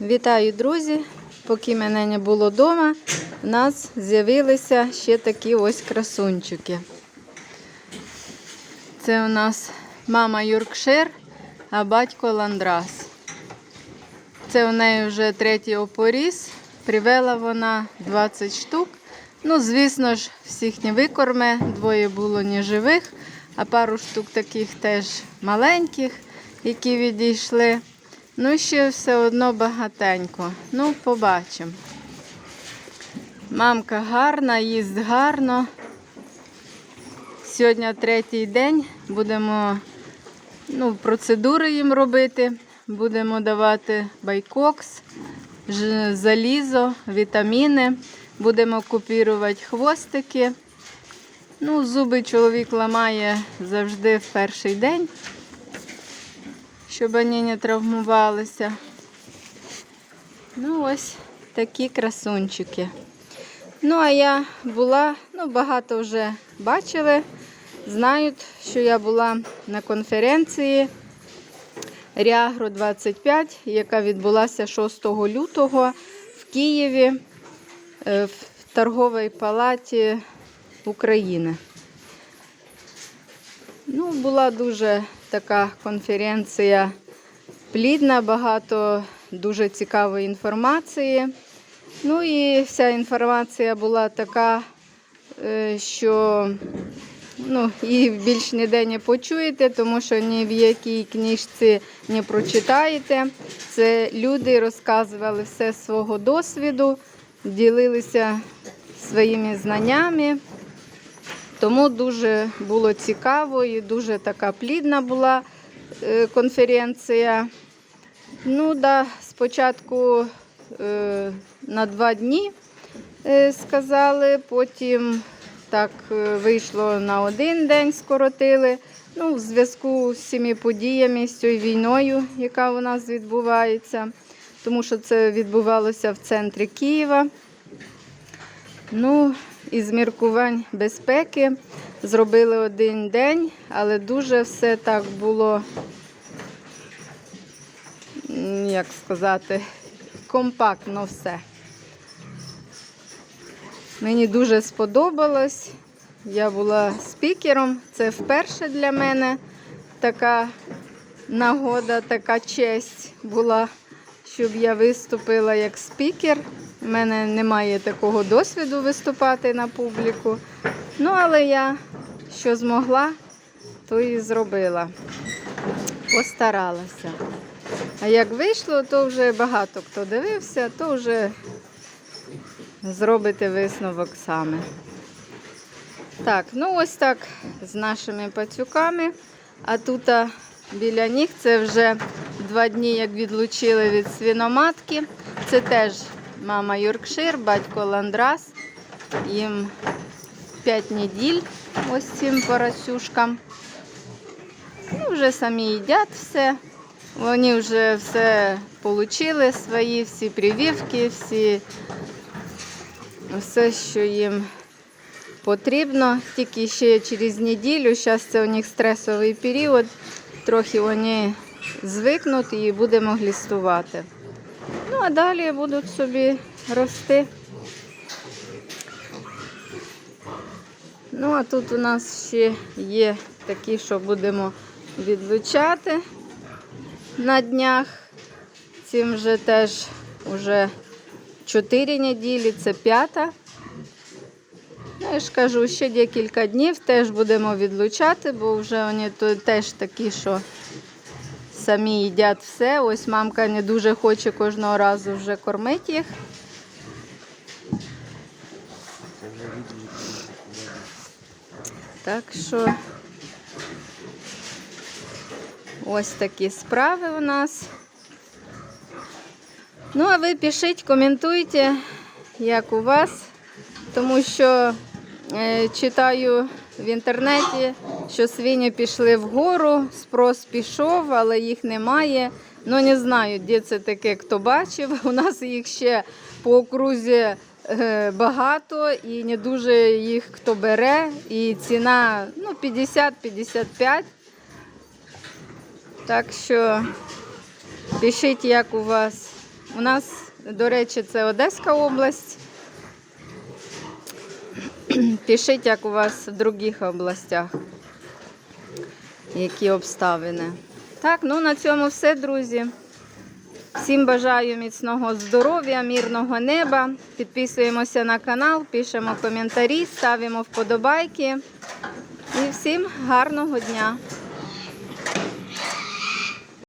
Вітаю, друзі! Поки мене не було вдома, у нас з'явилися ще такі ось красунчики. Це у нас мама Юркшир, а батько Ландрас. Це у неї вже третій опоріз. Привела вона 20 штук. Ну, звісно ж, всіх не викорме, двоє було неживих, а пару штук таких теж маленьких, які відійшли. Ну, ще все одно багатенько. Ну, побачимо. Мамка гарна, їсть гарно. Сьогодні третій день. Будемо ну, процедури їм робити. Будемо давати байкокс, залізо, вітаміни. Будемо купірувати хвостики. Ну, зуби чоловік ламає завжди в перший день щоб вони не травмувалися. Ну, ось такі красунчики. Ну, а я була, ну, багато вже бачили, знають, що я була на конференції Ріагро 25, яка відбулася 6 лютого в Києві е, в торговій палаті України. Ну, була дуже така конференція плідна, багато дуже цікавої інформації. Ну і вся інформація була така, е, що ну, її більш ніде не почуєте, тому що ні в якій книжці не прочитаєте. Це люди розказували все свого досвіду, ділилися своїми знаннями. Тому дуже було цікаво і дуже така плідна була е, конференція. Ну, да, спочатку е, на два дні е, сказали, потім так вийшло на один день, скоротили. Ну, в зв'язку з цими подіями, з цією війною, яка у нас відбувається, тому що це відбувалося в центрі Києва. Ну, із міркувань безпеки зробили один день, але дуже все так було, як сказати, компактно все. Мені дуже сподобалось. Я була спікером. Це вперше для мене така нагода, така честь була, щоб я виступила як спікер. У мене немає такого досвіду виступати на публіку. Ну, але я що змогла, то і зробила. Постаралася. А як вийшло, то вже багато хто дивився, то вже зробите висновок саме. Так, ну ось так з нашими пацюками. А тут біля них це вже два дні, як відлучили від свиноматки. Це теж мама Йоркшир, батько Ландрас. Їм 5 неділь ось цим поросюшкам. Ну, вже самі їдять все. Вони вже все отримали свої, всі прививки, всі, все, що їм потрібно. Тільки ще через неділю, зараз це у них стресовий період, трохи вони звикнуть і будемо глістувати. Ну, а далі будуть собі рости. Ну, а тут у нас ще є такі, що будемо відлучати на днях. Цим вже теж вже 4 неділі, це п'ята. Ну, я ж кажу, ще декілька днів теж будемо відлучати, бо вже вони теж такі, що самі їдять все. Ось мамка не дуже хоче кожного разу вже кормити їх. Так що ось такі справи у нас. Ну, а ви пишіть, коментуйте, як у вас, тому що е, читаю в інтернеті, що свині пішли вгору, спрос пішов, але їх немає. Ну, не знаю, де це таке, хто бачив. У нас їх ще по окрузі е, багато і не дуже їх хто бере. І ціна ну, 50-55. Так що пишіть, як у вас У нас, до речі, це Одеська область. Пишіть, як у вас в інших областях, які обставини. Так, ну на цьому все, друзі. Всім бажаю міцного здоров'я, мирного неба. Підписуємося на канал, пишемо коментарі, ставимо вподобайки. І всім гарного дня!